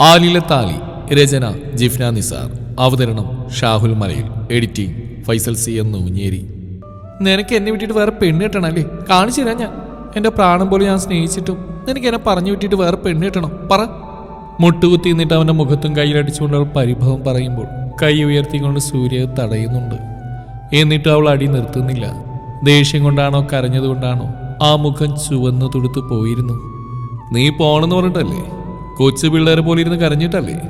ആലിലെ താലി രചന ജിഫ്ന നിസാർ. അവതരണം ഷാഹുൽ മലയിൽ. എഡിറ്റിംഗ് ഫൈസൽ സി എന്ന് ഊഞ്ഞേരി നിനക്ക് എന്നെ വിട്ടിട്ട് വേറെ പെണ്ണ് കിട്ടണല്ലേ? കാണിച്ചു തരാം ഞാൻ. എന്റെ പ്രാണം പോലെ ഞാൻ സ്നേഹിച്ചിട്ടും നിനക്ക് എന്നെ പറഞ്ഞു വിട്ടിട്ട് വേറെ പെണ്ണ് കിട്ടണം? പറ. മുട്ടുകുത്തി നിന്നിട്ട് അവന്റെ മുഖത്തും കയ്യിലടിച്ചുകൊണ്ട് അവൾ പരിഭവം പറയുമ്പോൾ കൈ ഉയർത്തിക്കൊണ്ട് സൂര്യ തടയുന്നുണ്ട്. എന്നിട്ട് അവൾ അടി നിർത്തുന്നില്ല. ദേഷ്യം കൊണ്ടാണോ കരഞ്ഞതുകൊണ്ടാണോ ആ മുഖം ചുവന്നു തുടുത്തു പോയിരുന്നു. നീ പോണെന്ന് പറഞ്ഞിട്ടല്ലേ? കൊച്ചു പിള്ളേരെ പോലെ ഇരുന്ന് കരഞ്ഞിട്ടല്ലേ?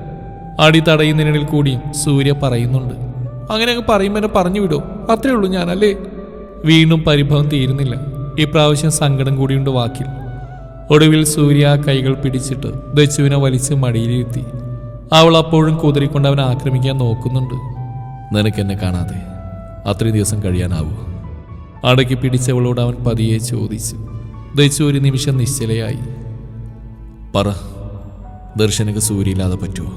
അടി തടയുന്നതിനിടയിൽ കൂടി സൂര്യ പറയുന്നുണ്ട്. അങ്ങനെ അങ്ങ് പറയുമ്പോൾ എന്നെ പറഞ്ഞു വിടോ. അത്രേ ഉള്ളൂ ഞാനല്ലേ? വീണ്ടും പരിഭവം തീരുന്നില്ല. ഇപ്രാവശ്യം സങ്കടം കൂടിയുണ്ട് വാക്കിൽ. ഒടുവിൽ സൂര്യ കൈകൾ പിടിച്ചിട്ട് ദച്ചുവിനെ വലിച്ച് മടിയിലിരുത്തി. അവൾ അപ്പോഴും കുതിരിക്കൊണ്ട് അവനെ ആക്രമിക്കാൻ നോക്കുന്നുണ്ട്. നിനക്ക് എന്നെ കാണാതെ അത്രയും ദിവസം കഴിയാനാവൂ? അടക്കി പിടിച്ചവളോട് അവൻ പതിയെ ചോദിച്ചു. ദച്ചു ഒരു നിമിഷം നിശ്ചലയായി. പറ ദർശനക്ക് സൂര്യയില്ലാതെ പറ്റുമോ?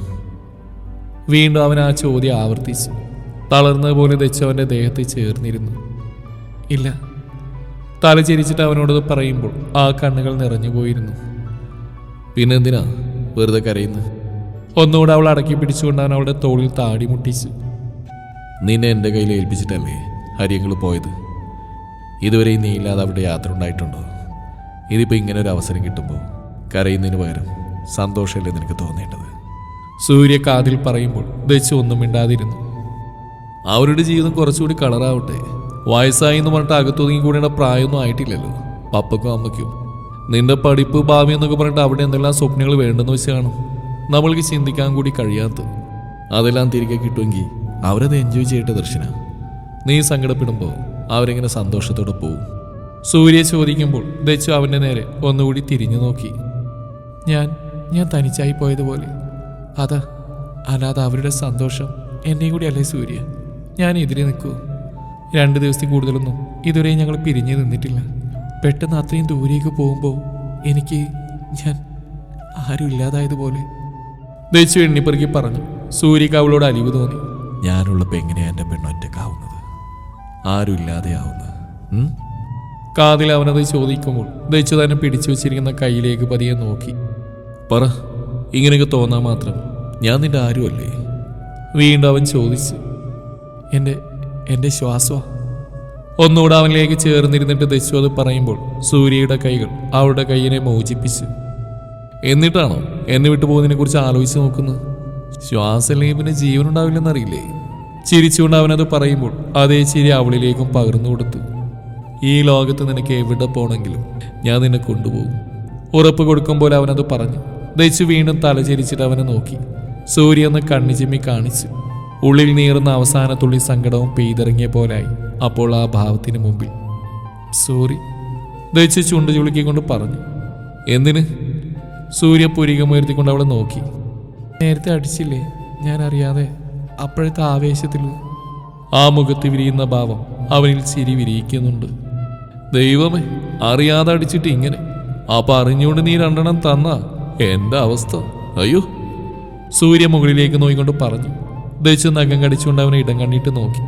വീണ്ടും അവൻ ആ ചോദ്യം ആവർത്തിച്ചു. തളർന്നതുപോലെ ദച്ചു അവന്റെ ദേഹത്ത് ചേർന്നിരുന്നു. ഇല്ല. തല ചിരിച്ചിട്ട് അവനോടത് പറയുമ്പോൾ ആ കണ്ണുകൾ നിറഞ്ഞുപോയിരുന്നു. പിന്നെന്തിനാ വെറുതെ കരയുന്നത് ഒന്നുകൂടെ അവൾ അടക്കി പിടിച്ചുകൊണ്ട് അവൻ അവളുടെ തോളിൽ താടി മുട്ടിച്ചു. നിന്നെ എന്റെ കയ്യിൽ ഏൽപ്പിച്ചിട്ടല്ലേ ഹരിയങ്ങൾ പോയത്? ഇതുവരെ നീ ഇല്ലാതെ അവിടെ യാത്ര ഉണ്ടായിട്ടുണ്ടോ? ഇതിപ്പോൾ ഇങ്ങനെ ഒരു അവസരം കിട്ടുമ്പോൾ കരയുന്നതിന് പകരം സന്തോഷമല്ലേ നിനക്ക് തോന്നേണ്ടത്? സൂര്യ കാതിൽ പറയുമ്പോൾ ദച്ചു ഒന്നും മിണ്ടാതിരുന്നു. അവരുടെ ജീവിതം കുറച്ചുകൂടി കളറാവട്ടെ. വയസ്സായി എന്ന് പറഞ്ഞിട്ട് അകത്തൊതുങ്ങി കൂടേണ്ട പ്രായമൊന്നും ആയിട്ടില്ലല്ലോ. പപ്പക്കും അമ്മയ്ക്കും. നിന്റെ പഠിപ്പ് ഭാവി എന്നൊക്കെ പറഞ്ഞിട്ട് അവിടെ എന്തെല്ലാം സ്വപ്നങ്ങൾ വേണ്ടെന്ന് വെച്ചാണ് നമ്മൾക്ക് ചിന്തിക്കാൻ കൂടി കഴിയാത്ത അതെല്ലാം തിരികെ കിട്ടുമെങ്കിൽ അവരത് എൻജോയ് ചെയ്യട്ടെ ദർശന. നീ സങ്കടപ്പെടുമ്പോൾ അവരെങ്ങനെ സന്തോഷത്തോടെ പോവും. സൂര്യ ചോദിക്കുമ്പോൾ ദച്ചു അവന്റെ നേരെ ഒന്നുകൂടി തിരിഞ്ഞു നോക്കി. ഞാൻ ഞാൻ തനിച്ചായി പോയതുപോലെ. അത് അല്ലാതെ അവരുടെ സന്തോഷം എന്നെ കൂടി അല്ലേ സൂര്യ? ഞാൻ എതിരെ നിൽക്കൂ രണ്ട് ദിവസത്തിൽ കൂടുതലൊന്നും ഇതുവരെ ഞങ്ങൾ പിരിഞ്ഞു നിന്നിട്ടില്ല. പെട്ടെന്ന് അത്രയും ദൂരേക്ക് പോകുമ്പോൾ എനിക്ക് ഞാൻ ആരും ഇല്ലാതായതുപോലെ. ദേശു എണ്ണിപ്പെറുക്കി പറഞ്ഞു. സൂര്യക്ക് അവളോട് അലിവ് തോന്നി. ഞാനുള്ളപ്പോൾ എങ്ങനെയാ എന്റെ പെണ്ണൊറ്റക്കാവുന്നത് ആരും ഇല്ലാതെയാവുന്നത്? കാതിൽ അവനത് ചോദിക്കുമ്പോൾ ദേശു തന്നെ പിടിച്ചു വെച്ചിരിക്കുന്ന കയ്യിലേക്ക് പതിയെ നോക്കി. പറ ഇങ്ങനെയൊക്കെ തോന്നാൻ മാത്രം ഞാൻ നിന്റെ ആരുമല്ലേ? വീണ്ടും അവൻ ചോദിച്ചു എന്റെ എന്റെ ശ്വാസമാ. ഒന്നുകൂടെ അവനിലേക്ക് ചേർന്നിരുന്നിട്ട് ദശു അത് പറയുമ്പോൾ സൂര്യയുടെ കൈകൾ അവളുടെ കൈയിനെ മോചിപ്പിച്ചു എന്നിട്ടാണോ എന്നെ വിട്ടു പോകുന്നതിനെ കുറിച്ച് ആലോചിച്ച് നോക്കുന്നത്? ശ്വാസമില്ലെങ്കിൽ പിന്നെ ജീവനുണ്ടാവില്ലെന്നറിയില്ലേ ചിരിച്ചുകൊണ്ട് അവനത് പറയുമ്പോൾ അതേ ചിരി അവളിലേക്കും പകർന്നു കൊടുത്തു ഈ ലോകത്ത് നിനക്ക് എവിടെ പോണെങ്കിലും ഞാൻ നിന്നെ കൊണ്ടുപോകും. ഉറപ്പ് കൊടുക്കുമ്പോൾ അവനത് പറഞ്ഞു ദച്ചു വീണ്ടും തലചരിച്ചിട്ട് അവനെ നോക്കി. സൂര്യ ഒന്ന് കാണിച്ചു. ഉള്ളിൽ നീറുന്ന അവസാന തുള്ളി സങ്കടവും പെയ്തിറങ്ങിയ പോലായി അപ്പോൾ ആ ഭാവത്തിന് മുമ്പിൽ. സോറി ദച്ചു ചുണ്ട് ചുളുക്കിക്കൊണ്ട് പറഞ്ഞു എന്തിന്? സൂര്യ പുരികമുയർത്തിക്കൊണ്ട് അവളെ നോക്കി. നേരത്തെ അടിച്ചില്ലേ? ഞാൻ അറിയാതെ അപ്പോഴത്തെ ആവേശത്തിൽ. ആ മുഖത്ത് വിരിയുന്ന ഭാവം അവനിൽ ചിരി വിരിയിക്കുന്നുണ്ട്. ദൈവമേ അറിയാതെ അടിച്ചിട്ട് ഇങ്ങനെ. അപ്പൊ അറിഞ്ഞുകൊണ്ട് നീ രണ്ടെണ്ണം തന്ന. എന്റെ അവസ്ഥ? അയ്യോ. സൂര്യ മുകളിലേക്ക് നോയിക്കൊണ്ട് പറഞ്ഞു. ദശ നഖം കടിച്ചുകൊണ്ട് അവനെ ഇടം കണ്ണിട്ട് നോക്കി.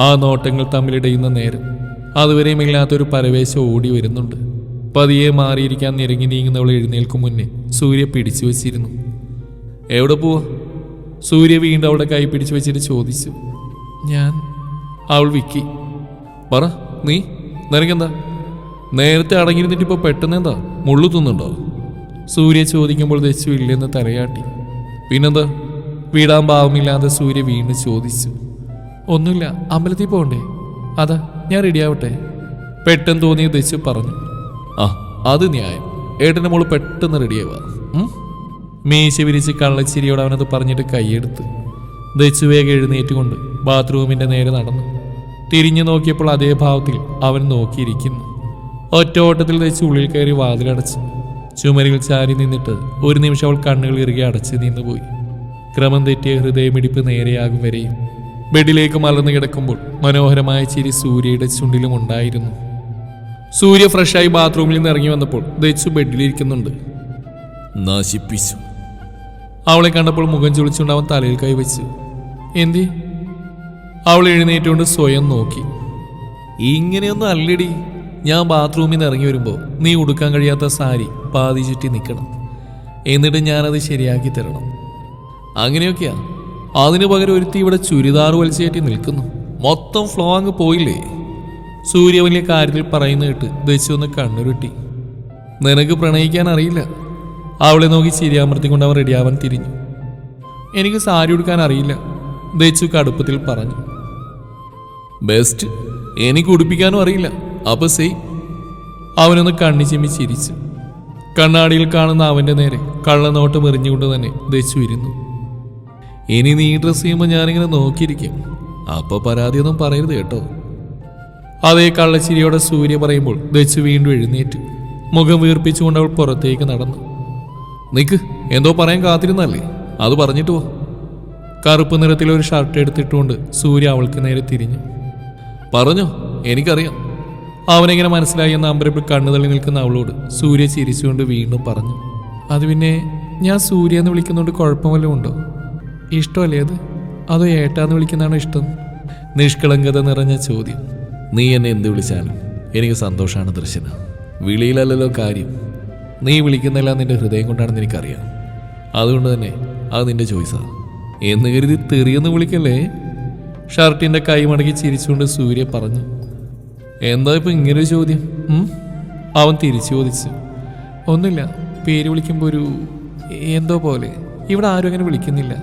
ആ നോട്ടങ്ങൾ തമ്മിലിടയുന്ന നേരം അതുവരെയും ഇല്ലാത്തൊരു പരവേശം ഓടി വരുന്നുണ്ട്. പതിയെ മാറിയിരിക്കാൻ നിരങ്ങി നീങ്ങുന്നവൾ എഴുന്നേൽക്കും മുന്നേ സൂര്യ പിടിച്ചു വച്ചിരുന്നു. എവിടെ പോവാ? സൂര്യ വീണ്ടും അവളുടെ കൈ പിടിച്ചു വെച്ചിട്ട് ചോദിച്ചു. ഞാൻ അവൾ വിക്കി. പറ നീ? നിനക്കെന്താ? നേരത്തെ അടങ്ങിയിരുന്നിട്ട് ഇപ്പൊ പെട്ടെന്ന് എന്താ? മുള്ളു തിന്നുണ്ടോ സൂര്യ ചോദിക്കുമ്പോൾ ദച്ചു ഇല്ലെന്ന് തലയാട്ടി. പിന്നെന്താ? വീടാൻ ഭാവമില്ലാതെ സൂര്യ വീണ്ടും ചോദിച്ചു. ഒന്നുമില്ല അമ്പലത്തിൽ പോകണ്ടേ? അതാ ഞാൻ റെഡിയാവട്ടെ പെട്ടെന്ന് തോന്നിയ ദച്ചു പറഞ്ഞു. ആ അത് ന്യായം. ഏട്ടന്റെ മോൾ പെട്ടെന്ന് റെഡിയാവാ ഉം? മീശ വിരിച്ച് കള്ളച്ചിരിയോട് അവനത് പറഞ്ഞിട്ട് കൈയെടുത്ത്. ദച്ചു വേഗം എഴുന്നേറ്റുകൊണ്ട് ബാത്റൂമിന്റെ നേരെ നടന്നു. തിരിഞ്ഞു നോക്കിയപ്പോൾ അതേ ഭാവത്തിൽ അവൻ നോക്കിയിരിക്കുന്നു. ഒറ്റ ഓട്ടത്തിൽ ദച്ചു ഉള്ളിൽ കയറി വാതിലടച്ചു. ചുമരിൽ ചാരി നിന്നിട്ട് ഒരു നിമിഷം അവൾ കണ്ണുകൾ ഇറുകി അടച്ച് നിന്നുപോയി. ക്രമം തെറ്റിയ ഹൃദയമിടിപ്പ് നേരെയാകും വരെയും. ബെഡിലേക്ക് മലർന്നു കിടക്കുമ്പോൾ മനോഹരമായ ചിരി സൂര്യയുടെ ചുണ്ടിലും ഉണ്ടായിരുന്നു. സൂര്യ ഫ്രഷായി ബാത്റൂമിൽ നിന്ന് ഇറങ്ങി വന്നപ്പോൾ ദച്ചു ബെഡിലിരിക്കുന്നുണ്ട്. നശിപ്പിച്ചു. അവളെ കണ്ടപ്പോൾ മുഖം ചുളിച്ചുകൊണ്ട് അവൻ തലയിൽ കൈവച്ചു എന്തി? അവൾ എഴുന്നേറ്റുകൊണ്ട് സ്വയം നോക്കി. ഇങ്ങനെയൊന്നും അല്ലടി. ഞാൻ ബാത്റൂമിൽ നിന്ന് ഇറങ്ങി വരുമ്പോൾ നീ ഉടുക്കാൻ കഴിയാത്ത സാരി പാതി ചുറ്റി നിൽക്കണം എന്നിട്ട് ഞാനത് ശരിയാക്കി തരണം. അങ്ങനെയൊക്കെയാ. അതിനു പകരം ഒരുത്തി ഇവിടെ ചുരിദാർ വലിച്ചേറ്റി നിൽക്കുന്നു. മൊത്തം ഫ്ലോ അങ്ങ് പോയില്ലേ? സൂര്യ വലിയ കാര്യത്തിൽ പറയുന്ന കേട്ട് ദശു ഒന്ന് കണ്ണുരുട്ടി. നിനക്ക് പ്രണയിക്കാൻ അറിയില്ല. അവളെ നോക്കി ചിരിയാമർത്തിക്കൊണ്ട് അവൻ റെഡിയാവാൻ തിരിഞ്ഞു. എനിക്ക് സാരി ഉടുക്കാൻ അറിയില്ല. ദച്ചു കടുപ്പത്തിൽ പറഞ്ഞു. ബെസ്റ്റ് എനിക്ക് ഉടുപ്പിക്കാനും അറിയില്ല. അപ്പൊ സെയ് അവനൊന്ന് കണ്ണി ചിമ്മി ചിരിച്ചു. കണ്ണാടിയിൽ കാണുന്ന അവന്റെ നേരെ കള്ളനോട്ടം എറിഞ്ഞുകൊണ്ട് തന്നെ ദച്ചു ഇരുന്നു. ഇനി നീ ഡ്രസ് ചെയ്യുമ്പോൾ ഞാനിങ്ങനെ നോക്കിയിരിക്കും. അപ്പൊ പരാതിയൊന്നും പറയരുത് കേട്ടോ. അതേ കള്ളച്ചിരിയോടെ സൂര്യ പറയുമ്പോൾ ദച്ചു വീണ്ടും എഴുന്നേറ്റ്. മുഖം വീർപ്പിച്ചുകൊണ്ട് അവൾ പുറത്തേക്ക് നടന്നു. നിക്ക് എന്തോ പറയാൻ കാത്തിരുന്നല്ലേ? അത് പറഞ്ഞിട്ട് പോ കറുപ്പ് നിറത്തിൽ ഒരു ഷർട്ട് എടുത്തിട്ടുകൊണ്ട് സൂര്യ അവൾക്ക് നേരെ തിരിഞ്ഞു. പറഞ്ഞോ എനിക്കറിയാം. അവനെങ്ങനെ മനസ്സിലായി എന്ന അമ്പരപ്പിൽ കണ്ണു തള്ളി നിൽക്കുന്ന അവളോട് സൂര്യ ചിരിച്ചുകൊണ്ട് വീണ്ടും പറഞ്ഞു അത് പിന്നെ ഞാൻ സൂര്യ എന്ന് വിളിക്കുന്നതുകൊണ്ട് കുഴപ്പമല്ലോ ഉണ്ടോ? ഇഷ്ടമല്ലേ അത്? അതോ ഏട്ടാന്ന് വിളിക്കുന്നതാണ് ഇഷ്ടം? നിഷ്കളങ്കത നിറഞ്ഞ ചോദ്യം. നീ എന്നെ എന്ത് വിളിച്ചാലും എനിക്ക് സന്തോഷമാണ് ദർശന. വിളിയിലല്ലല്ലോ കാര്യം. നീ വിളിക്കുന്നെല്ലാം നിന്റെ ഹൃദയം കൊണ്ടാണെന്ന് എനിക്കറിയാം. അതുകൊണ്ട് തന്നെ അത് നിന്റെ ചോയ്സാ. എന്ന് കരുതി തെറിയെന്ന് വിളിക്കല്ലേ? ഷർട്ടിന്റെ കൈ മടക്കി ചിരിച്ചുകൊണ്ട് സൂര്യ പറഞ്ഞു എന്താ ഇപ്പൊ ഇങ്ങനൊരു ചോദ്യം? അവൻ തിരിച്ചു ചോദിച്ചു. ഒന്നുമില്ല പേര് വിളിക്കുമ്പോൾ ഒരു എന്തോ പോലെ. ഇവിടെ ആരും അങ്ങനെ വിളിക്കുന്നില്ല.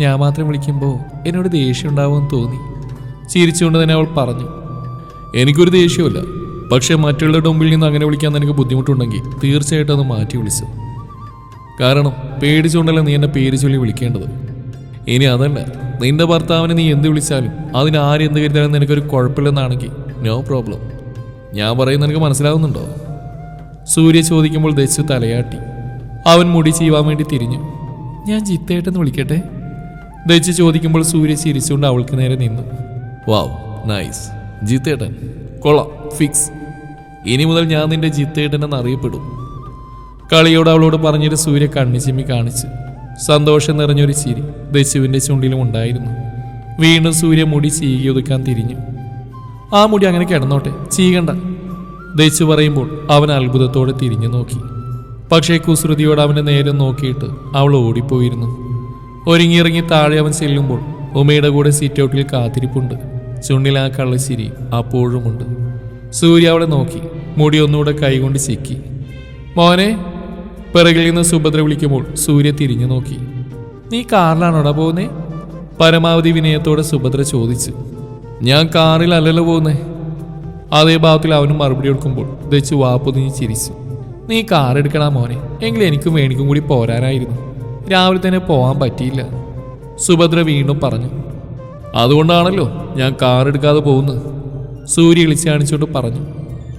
ഞാൻ മാത്രം വിളിക്കുമ്പോൾ എന്നോട് ദേഷ്യം ഉണ്ടാവുമെന്ന് തോന്നി. ചിരിച്ചുകൊണ്ട് തന്നെ അവൾ പറഞ്ഞു എനിക്കൊരു ദേഷ്യമില്ല. പക്ഷേ മറ്റുള്ളവരുടെ മുമ്പിൽ നിന്ന് അങ്ങനെ വിളിക്കാൻ നിനക്ക് ബുദ്ധിമുട്ടുണ്ടെങ്കിൽ തീർച്ചയായിട്ടും അത് മാറ്റി വിളിച്ചു. കാരണം പേടിച്ചുകൊണ്ടല്ല നീ എന്നെ പേര് ചൊല്ലി വിളിക്കേണ്ടത്? ഇനി അതല്ല നിന്റെ ഭർത്താവിനെ നീ എന്ത് വിളിച്ചാലും അതിന് ആരെന്ത് കരുതാനും നിനക്കൊരു കുഴപ്പമില്ലെന്നാണെങ്കിൽ നോ പ്രോബ്ലം ഞാൻ പറയുന്നത് എനിക്ക് മനസ്സിലാവുന്നുണ്ടോ? സൂര്യ ചോദിക്കുമ്പോൾ ദശു തലയാട്ടി. അവൻ മുടി ചീവാൻ വേണ്ടി തിരിഞ്ഞു. ഞാൻ ജിത്തേട്ടെന്ന് വിളിക്കട്ടെ? ദച്ചു ചോദിക്കുമ്പോൾ സൂര്യ ചിരിച്ചുകൊണ്ട് അവൾക്ക് നേരെ നിന്നു. വാവ് നൈസ് ജിത്തേട്ടൻ കൊള്ളാം ഫിക്സ് ഇനി മുതൽ ഞാൻ നിന്റെ ജിത്തേട്ടൻ എന്ന് അറിയപ്പെടും. കളിയോട് അവളോട് പറഞ്ഞിട്ട് സൂര്യ കണ്ണി കണ്ണിച്ചിമ്മി കാണിച്ച്. സന്തോഷം നിറഞ്ഞൊരു ചിരി ദശുവിന്റെ ചുണ്ടിലും ഉണ്ടായിരുന്നു. വീണ്ടും സൂര്യ മുടി ചീകി ഒതുക്കാൻ തിരിഞ്ഞു. ആ മുടി അങ്ങനെ കിടന്നോട്ടെ. ചീകണ്ട. ദയിച്ചു പറയുമ്പോൾ അവൻ അത്ഭുതത്തോടെ തിരിഞ്ഞു നോക്കി. പക്ഷേ കുസൃതിയോട് അവനെ നേരെ നോക്കിയിട്ട് അവൾ ഓടിപ്പോയിരുന്നു. ഒരുങ്ങിയിറങ്ങി താഴെ അവൻ ചെല്ലുമ്പോൾ ഉമയുടെ കൂടെ സീറ്റ് ഔട്ടിൽ കാത്തിരിപ്പുണ്ട്. ചുണ്ടിൽ ആ കള്ളശ്ശിരി അപ്പോഴുമുണ്ട്. സൂര്യ അവളെ നോക്കി മുടി ഒന്നുകൂടെ കൈകൊണ്ട് ചിക്കി. മോനെ പിറകിൽ നിന്ന് സുഭദ്ര വിളിക്കുമ്പോൾ സൂര്യ തിരിഞ്ഞു നോക്കി. നീ കാറിലാണോടാ പോകുന്നേ പരമാവധി വിനയത്തോടെ സുഭദ്ര ചോദിച്ചു. ഞാൻ കാറിൽ അല്ലല്ലോ പോകുന്നേ. അതേ ഭാവത്തിൽ അവനും മറുപടി കൊടുക്കുമ്പോൾ ദച്ചു വാപ്പൊതിഞ്ഞ് ചിരിച്ചു. നീ കാർ എടുക്കണ മോനെ. എങ്കിലും എനിക്കും വേണിക്കും കൂടി പോരാനായിരുന്നു. രാവിലെ തന്നെ പോകാൻ പറ്റിയില്ല. സുഭദ്ര വീണ്ടും പറഞ്ഞു. അതുകൊണ്ടാണല്ലോ ഞാൻ കാർ എടുക്കാതെ പോകുന്നത്. സൂര്യ വിളിച്ച് കാണിച്ചുകൊണ്ട് പറഞ്ഞു.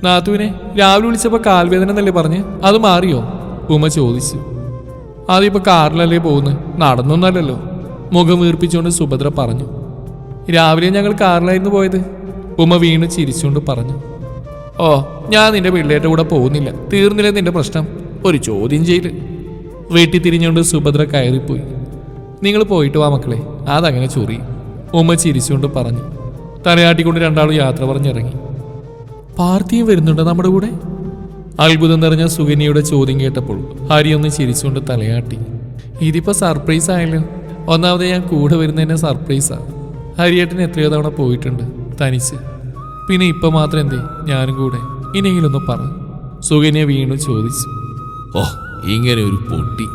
നാത്തുവിനെ രാവിലെ വിളിച്ചപ്പോൾ കാൽവേദന എന്നല്ലേ പറഞ്ഞ്? അത് മാറിയോ? ഉമ ചോദിച്ചു. അതിപ്പോൾ കാറിലല്ലേ പോകുന്നത്? നടന്നൊന്നല്ലല്ലോ. മുഖം വീർപ്പിച്ചുകൊണ്ട് സുഭദ്ര പറഞ്ഞു. രാവിലെ ഞങ്ങൾ കാറിലായിരുന്നു പോയത്. ഉമ്മ വീണ് ചിരിച്ചുകൊണ്ട് പറഞ്ഞു ഓ ഞാൻ നിന്റെ പിള്ളേരുടെ കൂടെ പോകുന്നില്ല. തീർന്നില്ല നിന്റെ പ്രശ്നം? ഒരു ചോദ്യം ചെയ്യൽ വീട്ടിൽ തിരിഞ്ഞുകൊണ്ട് സുഭദ്ര കയറിപ്പോയി. നിങ്ങൾ പോയിട്ട് വാ മക്കളെ അതങ്ങനെ ചൊറി. ഉമ്മ ചിരിച്ചുകൊണ്ട് പറഞ്ഞു തലയാട്ടിക്കൊണ്ട് രണ്ടാളും യാത്ര പറഞ്ഞിറങ്ങി. പാർത്തിയും വരുന്നുണ്ടോ നമ്മുടെ കൂടെ? അത്ഭുതം നിറഞ്ഞ സുകന്യയുടെ ചോദ്യം കേട്ടപ്പോൾ ഹരി ഒന്ന് ചിരിച്ചുകൊണ്ട് തലയാട്ടി. ഇതിപ്പോ സർപ്രൈസ് ആയല്ലോ ഒന്നാമത് ഞാൻ കൂടെ വരുന്നതിനെ സർപ്രൈസാ. ഹരിയേട്ടൻ എത്രയോ തവണ പോയിട്ടുണ്ട് തനിച്ച്. പിന്നെ ഇപ്പൊ മാത്രം എന്തേ ഞാനും കൂടെ. ഇനിയെങ്കിലൊന്ന് പറ. സുകന്യ വീണ്ടും ചോദിച്ചു. ഓ ഇങ്ങനെ ഒരു പൊട്ടി.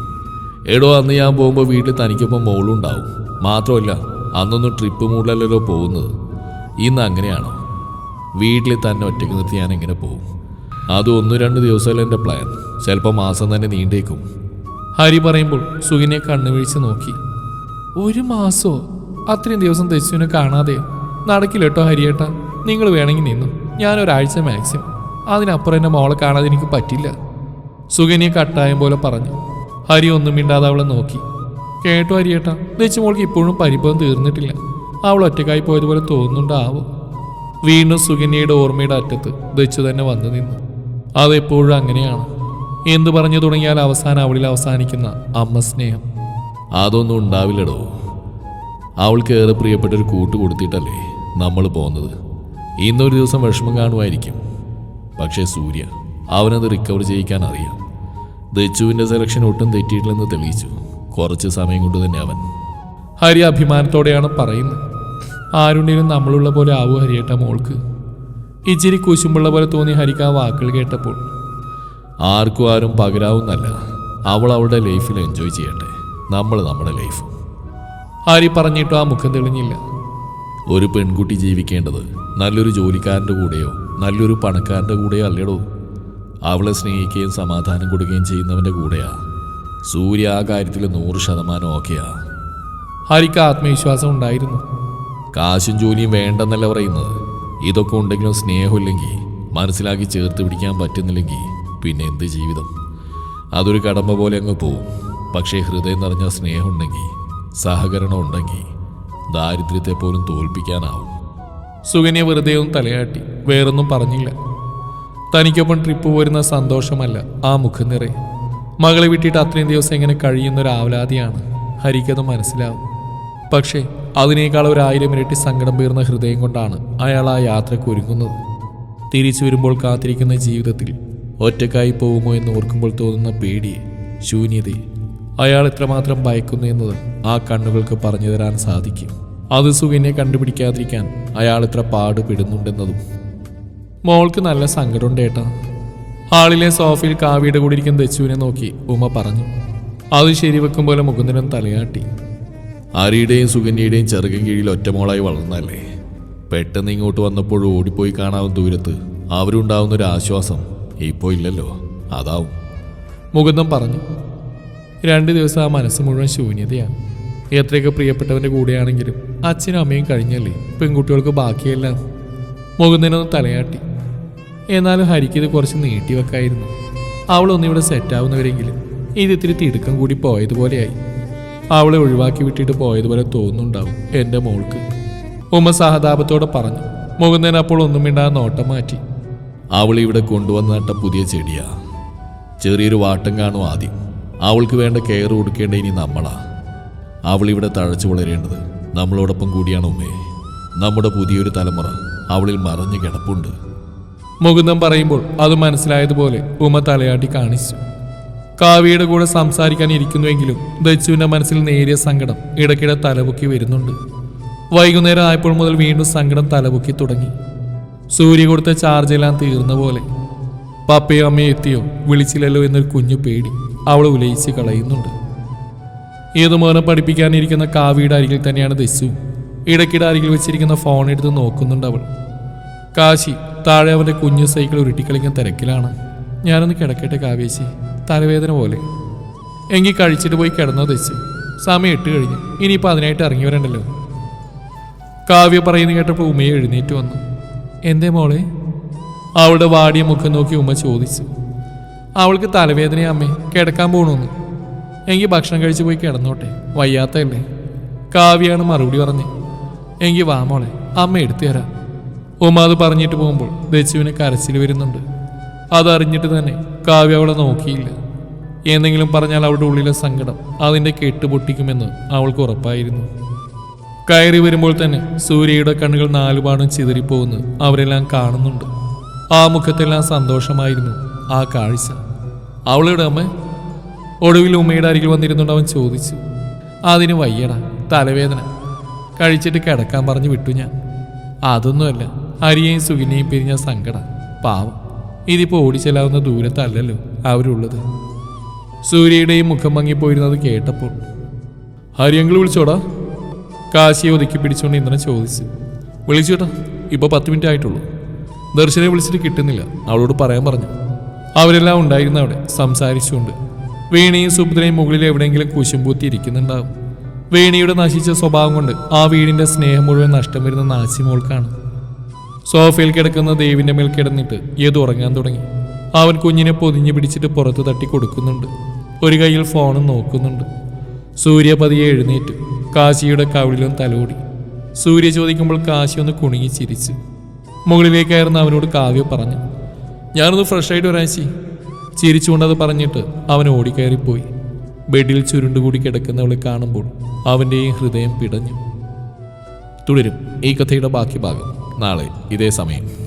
എടോ അന്ന് ഞാൻ പോകുമ്പോൾ വീട്ടിൽ തനിക്കൊപ്പം മോളുണ്ടാവും മാത്രമല്ല അന്നൊന്നും ട്രിപ്പ് മൂടിലല്ലോ പോകുന്നത്. ഇന്ന് അങ്ങനെയാണോ? വീട്ടിൽ തന്നെ ഒറ്റയ്ക്ക് നിർത്തി ഞാൻ എങ്ങനെ പോകും? അത് ഒന്ന് രണ്ട് ദിവസമല്ല എന്റെ പ്ലാൻ ചിലപ്പോൾ മാസം തന്നെ നീണ്ടേക്കും. ഹരി പറയുമ്പോൾ സുഖിനെ കണ്ണുവീഴ്ച നോക്കി. ഒരു മാസോ? അത്രയും ദിവസം തെച്ചുവിനെ കാണാതെയോ നടക്കില്ല കേട്ടോ ഹരിയേട്ട നിങ്ങൾ വേണമെങ്കിൽ നിന്നു. ഞാനൊരാഴ്ച മാക്സിമം. അതിനപ്പുറം എന്റെ മോളെ കാണാതെ എനിക്ക് പറ്റില്ല. സുഗന്യ കട്ടായം പോലെ പറഞ്ഞു. ഹരി ഒന്നും മിണ്ടാതെ അവളെ നോക്കി. കേട്ടോ ഹരിയേട്ട ദച്ചു മോൾക്ക് ഇപ്പോഴും പരിഭവം തീർന്നിട്ടില്ല. അവൾ ഒറ്റക്കായി പോയതുപോലെ തോന്നുന്നുണ്ടാവും? വീണ്ടും സുകന്യയുടെ ഓർമ്മയുടെ അറ്റത്ത് ദച്ചു തന്നെ വന്നു നിന്നു. അതെപ്പോഴും അങ്ങനെയാണ്. എന്തു പറഞ്ഞു തുടങ്ങിയാൽ അവസാനം അവളിൽ അവസാനിക്കുന്ന അമ്മ സ്നേഹം. അതൊന്നും ഉണ്ടാവില്ലടോ. അവൾക്ക് ഏറെ പ്രിയപ്പെട്ട ഒരു കൂട്ട് കൊടുത്തിട്ടല്ലേ നമ്മൾ പോകുന്നത്. ഇന്നൊരു ദിവസം വിഷമം കാണുമായിരിക്കും. പക്ഷേ സൂര്യ അവനത് റിക്കവർ ചെയ്യിക്കാൻ അറിയാം. ദച്ചുവിന്റെ സെലക്ഷൻ ഒട്ടും തെറ്റിയിട്ടില്ലെന്ന് തെളിയിച്ചു. കുറച്ച് സമയം കൊണ്ട് തന്നെ അവൻ. ഹരി അഭിമാനത്തോടെയാണ് പറയുന്നത്. ആരുണ്ടെങ്കിലും നമ്മളുള്ള പോലെ ആവൂ ഹരിയേട്ട മോൾക്ക്. ഇച്ചിരി കുശുമ്പുള്ള പോലെ തോന്നി ഹരിക്ക് ആ വാക്കുകൾ കേട്ടപ്പോൾ. ആർക്കും ആരും പകരാവുന്നല്ല. അവൾ അവളുടെ ലൈഫിൽ എൻജോയ് ചെയ്യട്ടെ. നമ്മൾ നമ്മുടെ ലൈഫ് ഹരി പറഞ്ഞിട്ടും ആ മുഖം തെളിഞ്ഞില്ല. ഒരു പെൺകുട്ടി ജീവിക്കേണ്ടത് നല്ലൊരു ജോലിക്കാരന്റെ കൂടെയോ നല്ലൊരു പണക്കാരന്റെ കൂടെയോ അല്ലേടോ. അവളെ സ്നേഹിക്കുകയും സമാധാനം കൊടുക്കുകയും ചെയ്യുന്നവന്റെ കൂടെയാ. സൂര്യ ആ കാര്യത്തിൽ നൂറ് ശതമാനം ഓക്കെയാ. ഹരിക്ക് ആത്മവിശ്വാസം ഉണ്ടായിരുന്നു? കാശും ജോലിയും വേണ്ടെന്നല്ല പറയുന്നത്. ഇതൊക്കെ ഉണ്ടെങ്കിലും സ്നേഹമില്ലെങ്കിൽ മനസ്സിലാക്കി ചേർത്ത് പിടിക്കാൻ പറ്റുന്നില്ലെങ്കിൽ പിന്നെ എന്ത് ജീവിതം? അതൊരു കടമ്പ പോലെ അങ്ങ് പോവും. പക്ഷേ ഹൃദയം നിറഞ്ഞ സ്നേഹമുണ്ടെങ്കിൽ സഹകരണം ഉണ്ടെങ്കിൽ ദാരിദ്ര്യത്തെ പോലും തോൽപ്പിക്കാനാവും. സുകന്യ വെറുതെ ഒന്ന് തലയാട്ടി വേറൊന്നും പറഞ്ഞില്ല. തനിക്കൊപ്പം ട്രിപ്പ് പോരുന്ന സന്തോഷമല്ല ആ മുഖം നിറയെ. മകളെ വിട്ടിട്ട് അത്രയും ദിവസം എങ്ങനെ കഴിയുന്ന ഒരു ആവലാതിയാണ് ഹരിക്കത് മനസ്സിലാവും. പക്ഷേ അതിനേക്കാൾ ഒരു ആയിരം ഇരട്ടി സങ്കടം പേർന്ന ഹൃദയം കൊണ്ടാണ് അയാൾ ആ യാത്രയ്ക്ക് ഒരുങ്ങുന്നത്. തിരിച്ചു വരുമ്പോൾ കാത്തിരിക്കുന്ന ജീവിതത്തിൽ ഒറ്റക്കായി പോകുമോ എന്ന് ഓർക്കുമ്പോൾ തോന്നുന്ന പേടിയെ ശൂന്യതയെ അയാൾ എത്രമാത്രം ഭയക്കുന്നു എന്നത് ആ കണ്ണുകൾക്ക് പറഞ്ഞു തരാൻ സാധിക്കും. അത് സുഖിനെ കണ്ടുപിടിക്കാതിരിക്കാൻ അയാൾ ഇത്ര പാടുപെടുന്നുണ്ടെന്നതും. മോൾക്ക് നല്ല സങ്കടമുണ്ട് ഏട്ടാ. ഹാളിലെ സോഫയിൽ കാവ്യയുടെ കൂടെ ഇരിക്കുന്ന ദച്ചുവിനെ നോക്കി ഉമ പറഞ്ഞു അത് ശരിവെക്കും പോലെ മുകുന്ദനും തലയാട്ടി. ആരിയുടെയും സുകന്യയുടെയും ചെറുകൻ കീഴിൽ ഒറ്റമോളായി വളർന്നല്ലേ പെട്ടെന്ന് ഇങ്ങോട്ട് വന്നപ്പോൾ ഓടിപ്പോയി കാണാവുന്ന ദൂരത്ത് അവരുണ്ടാവുന്ന ഒരു ആശ്വാസം ഇപ്പോൾ ഇല്ലല്ലോ. അതാവും. മുകുന്ദൻ പറഞ്ഞു രണ്ട് ദിവസം ആ മനസ്സ് മുഴുവൻ ശൂന്യതയാണ്. എത്രയൊക്കെ പ്രിയപ്പെട്ടവന്റെ കൂടെയാണെങ്കിലും അച്ഛനും അമ്മയും കഴിഞ്ഞല്ലേ? പെൺകുട്ടികൾക്ക് ബാക്കിയെല്ലാം. മുകുന്ദനൊന്ന് തലയാട്ടി. എന്നാലും ഹരിക്ക് ഇത് കുറച്ച് നീട്ടിവെക്കായിരുന്നു അവളൊന്നിവിടെ സെറ്റാവുന്നവരെങ്കിലും ഇത് ഇത്തിരി തിടുക്കം കൂടി പോയതുപോലെയായി. അവളെ ഒഴിവാക്കി വിട്ടിട്ട് പോയതുപോലെ തോന്നുന്നുണ്ടാവും എന്റെ മോൾക്ക്. ഉമ്മ സഹതാപത്തോടെ പറഞ്ഞു മുകുന്ദൻ അപ്പോൾ ഒന്നും മിണ്ടാ നോട്ടം മാറ്റി. അവൾ ഇവിടെ കൊണ്ടുവന്ന നട്ട പുതിയ ചെടിയാ. ചെറിയൊരു വാട്ടം കാണും ആദ്യം. അവൾക്ക് വേണ്ട കെയർ കൊടുക്കേണ്ട ഇനി നമ്മളാ. അവൾ ഇവിടെ തഴച്ചു വളരേണ്ടത് നമ്മളോടൊപ്പം കൂടിയാണ് ഉമ്മേ. നമ്മുടെ പുതിയൊരു തലമുറ അവളിൽ മറഞ്ഞു കിടപ്പുണ്ട്. മുകുന്ദം പറയുമ്പോൾ അത് മനസ്സിലായതുപോലെ ഉമ്മ തലയാട്ടി കാണിച്ചു. കാവ്യയുടെ കൂടെ സംസാരിക്കാൻ ഇരിക്കുന്നുവെങ്കിലും ദച്ചുവിന്റെ മനസ്സിൽ നേരിയ സങ്കടം ഇടയ്ക്കിടെ തലപൊക്കി വരുന്നുണ്ട്. വൈകുന്നേരം ആയപ്പോൾ മുതൽ വീണ്ടും സങ്കടം തലപൊക്കി തുടങ്ങി. സൂര്യ കൊടുത്ത ചാർജ് എല്ലാം തീർന്ന പോലെ. പപ്പയോ അമ്മയോ എത്തിയോ വിളിച്ചില്ലല്ലോ എന്നൊരു കുഞ്ഞു പേടി അവൾ ഉലയിച്ച് കളയുന്നുണ്ട്. ഏതുമോനെ പഠിപ്പിക്കാനിരിക്കുന്ന കാവ്യയുടെ അരികിൽ തന്നെയാണ് ദസ്സു ഇടയ്ക്കിടെ അരികിൽ വെച്ചിരിക്കുന്ന ഫോൺ എടുത്ത് നോക്കുന്നുണ്ട് അവൾ. കാശി താഴെ അവന്റെ കുഞ്ഞു സൈക്കിൾ ഉരുട്ടിക്കളിക്കാൻ തിരക്കിലാണ്. ഞാനൊന്ന് കിടക്കട്ടെ കാവേശി തലവേദന പോലെ. എങ്കിൽ കഴിച്ചിട്ട് പോയി കിടന്നോ ദസ്സു സമയം ഇട്ട് കഴിഞ്ഞു. ഇനിയിപ്പോൾ അതിനായിട്ട് ഇറങ്ങി വരണ്ടല്ലോ. കാവ്യ പറയുന്ന കേട്ടപ്പോൾ ഉമ്മയെ എഴുന്നേറ്റ് വന്നു. എന്തേ മോളെ? അവളുടെ വാടിയ മുഖം നോക്കി ഉമ്മ ചോദിച്ചു. അവൾക്ക് തലവേദനയാ അമ്മേ. കിടക്കാൻ പോകണമെന്ന് എങ്കിൽ ഭക്ഷണം കഴിച്ച് പോയി കിടന്നോട്ടെ. വയ്യാത്തല്ലേ കാവ്യാണ് മറുപടി പറഞ്ഞ്. എങ്കിൽ വാമോളെ അമ്മ എടുത്തു തരാം. ഉമ്മ അത് പറഞ്ഞിട്ട് പോകുമ്പോൾ ദച്ചുവിന് കരച്ചിൽ വരുന്നുണ്ട്. അതറിഞ്ഞിട്ട് തന്നെ കാവ്യ അവളെ നോക്കിയില്ല. എന്തെങ്കിലും പറഞ്ഞാൽ അവളുടെ ഉള്ളിലെ സങ്കടം അതിന്റെ കെട്ടുപൊട്ടിക്കുമെന്ന് അവൾക്ക് ഉറപ്പായിരുന്നു. കയറി വരുമ്പോൾ തന്നെ സൂര്യയുടെ കണ്ണുകൾ നാലുപാടും ചിതറിപ്പോകുന്നു അവരെല്ലാം കാണുന്നുണ്ട്. ആ മുഖത്തെല്ലാം സന്തോഷമായിരുന്നു ആ കാഴ്ച. അവളുടെ അമ്മ? ഒടുവിൽ ഉമ്മയുടെ അരികിൽ വന്നിരുന്നുകൊണ്ട് അവൻ ചോദിച്ചു അതിന് വയ്യടാ തലവേദന. കഴിച്ചിട്ട് കിടക്കാൻ പറഞ്ഞു വിട്ടു ഞാൻ. അതൊന്നുമല്ല ഹരിയെയും സുഖിനെയും പിരിഞ്ഞ സങ്കടം. പാവം. ഇതിപ്പോൾ ഓടിച്ചെല്ലാവുന്ന ദൂരത്തല്ലല്ലോ അവരുള്ളത്. സൂര്യയുടെയും മുഖം മങ്ങിപ്പോയിരുന്നത് കേട്ടപ്പോൾ ഹരിയങ്കിൾ വിളിച്ചോടാ? കാശിയെ ഒതുക്കി പിടിച്ചുകൊണ്ട് ഇന്ദ്രൻ ചോദിച്ചു വിളിച്ചോട്ടാ ഇപ്പോൾ പത്ത് മിനിറ്റ് ആയിട്ടുള്ളൂ. ദർശനെ വിളിച്ചിട്ട് കിട്ടുന്നില്ല അവളോട് പറയാൻ പറഞ്ഞു. അവരെല്ലാം ഉണ്ടായിരുന്ന അവിടെ സംസാരിച്ചുകൊണ്ട് വേണിയും സുഭദ്രയും മുകളിൽ എവിടെയെങ്കിലും കുശുംപൂത്തിയിരിക്കുന്നുണ്ടാവും വീണയുടെ നശിച്ച സ്വഭാവം കൊണ്ട് ആ വീടിന്റെ സ്നേഹം മുഴുവൻ നഷ്ടം വരുന്ന നാശിമോൾക്കാണ് സോഫയിൽ കിടക്കുന്ന ദേവിന്റെ മേൽ കിടന്നിട്ട് ഏത് ഉറങ്ങാൻ തുടങ്ങി. അവൻ കുഞ്ഞിനെ പൊതിഞ്ഞു പിടിച്ചിട്ട് പുറത്ത് തട്ടി കൊടുക്കുന്നുണ്ട്. ഒരു കയ്യിൽ ഫോണും നോക്കുന്നുണ്ട്. സൂര്യ പതിയെ എഴുന്നേറ്റ് കാശിയുടെ കവിളിലും തലോടി. സൂര്യ ചോദിക്കുമ്പോൾ കാശി ഒന്ന് കുണുങ്ങി ചിരിച്ച്. മുകളിലേക്കായിരുന്നു അവനോട് കാവ്യ പറഞ്ഞു ഞാനൊന്ന് ഫ്രഷ് ആയിട്ട് ഒരാഴ്ച ചിരിച്ചുകൊണ്ട് അത് പറഞ്ഞിട്ട് അവൻ ഓടിക്കയറിപ്പോയി. ബെഡിൽ ചുരുണ്ടുകൂടി കിടക്കുന്നവളെ കാണുമ്പോൾ അവന്റെയും ഹൃദയം പിടഞ്ഞു. തുടരും ഈ കഥയുടെ ബാക്കി ഭാഗം. നാളെ ഇതേ സമയം.